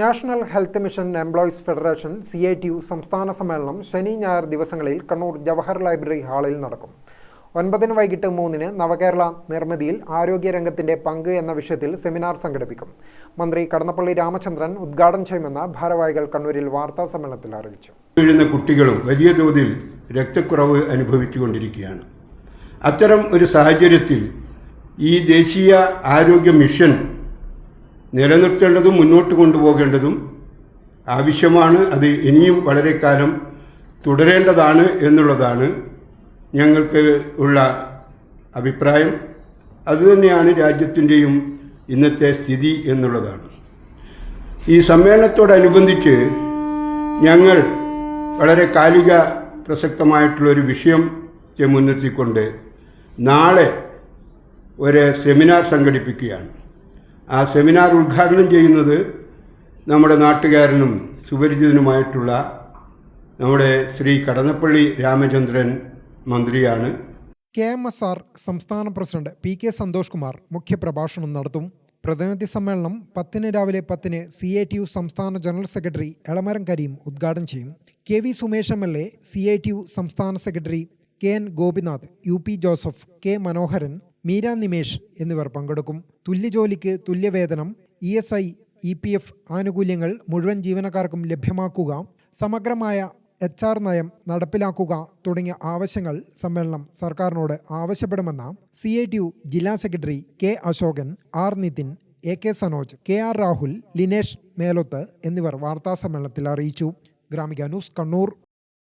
National health mission employees federation C I T U സംസ്ഥാന സമ്മേളനം ശനി ഞായർ ദിവസങ്ങളിൽ കണ്ണൂർ ജവഹർ ലൈബ്രറി ഹാളിൽ നടക്കും. ഒൻപതിന് വൈകിട്ട് മൂന്നിന് നവകേരള നിർമ്മിതിയിൽ ആരോഗ്യരംഗത്തിന്റെ പങ്ക് എന്ന വിഷയത്തിൽ സെമിനാർ സംഘടിപ്പിക്കും. മന്ത്രി കടന്നപ്പള്ളി രാമചന്ദ്രൻ ഉദ്ഘാടനം ചെയ്യുമെന്ന് ഭാരവാഹികൾ കണ്ണൂരിൽ വാർത്താ സമ്മേളനത്തിൽ അറിയിച്ചു. വീഴുന്ന കുട്ടികളും വലിയ തോതിൽ രക്തക്കുറവ് അനുഭവിച്ചുകൊണ്ടിരിക്കുകയാണ്. അത്തരം ഒരു സാഹചര്യത്തിൽ ഈ ദേശീയ ആരോഗ്യ മിഷൻ നിലനിർത്തേണ്ടതും മുന്നോട്ട് കൊണ്ടുപോകേണ്ടതും ആവശ്യമാണ്. അത് ഇനിയും വളരെ കാലം തുടരേണ്ടതാണ് എന്നുള്ളതാണ് ഞങ്ങൾക്ക് ഉള്ള അഭിപ്രായം. അതുതന്നെയാണ് രാജ്യത്തിന്റെയും ഇന്നത്തെ സ്ഥിതി എന്നുള്ളതാണ്. ഈ സമ്മേളനത്തോടനുബന്ധിച്ച് ഞങ്ങൾ വളരെ കാലിക പ്രസക്തമായിട്ടുള്ളൊരു വിഷയം മുൻനിർത്തിക്കൊണ്ട് നാളെ ഒരു സെമിനാർ സംഘടിപ്പിക്കുകയാണ്. ആ സെമിനാർ ഉദ്ഘാടനം ചെയ്യുന്നത് നമ്മുടെ നാട്ടുകാരനും സുപരിചിതനുമായിട്ടുള്ള നമ്മുടെ ശ്രീ കടന്നപ്പള്ളി രാമചന്ദ്രൻ മന്ത്രിയാണ്. കെ എം എസ് ആർ സംസ്ഥാന president P K Santhosh Kumar മുഖ്യപ്രഭാഷണം നടത്തും. പ്രതിനിധി സമ്മേളനം പത്തിന് രാവിലെ പത്തിന് സി ഐ ടി യു സംസ്ഥാന ജനറൽ സെക്രട്ടറി എളമരം കരീം ഉദ്ഘാടനം ചെയ്യും. K V Sumesh M L A C I T U സംസ്ഥാന secretary K N Gopinath U P Joseph K Manoharan Meera Nimesh എന്നിവർ പങ്കെടുക്കും. തുല്യജോലിക്ക് തുല്യവേതനം E S I E P F ആനുകൂല്യങ്ങൾ മുഴുവൻ ജീവനക്കാർക്കും ലഭ്യമാക്കുക സമഗ്രമായ എച്ച് ആർ നയം നടപ്പിലാക്കുക തുടങ്ങിയ ആവശ്യങ്ങൾ സമ്മേളനം സർക്കാരിനോട് ആവശ്യപ്പെടുമെന്ന് സി ഐ ടി യു ജില്ലാ secretary K Ashokan R Nithin A K Sanoj K R Rahul Linesh Meloth എന്നിവർ വാർത്താസമ്മേളനത്തിൽ അറിയിച്ചു. ഗ്രാമിക ന്യൂസ് കണ്ണൂർ.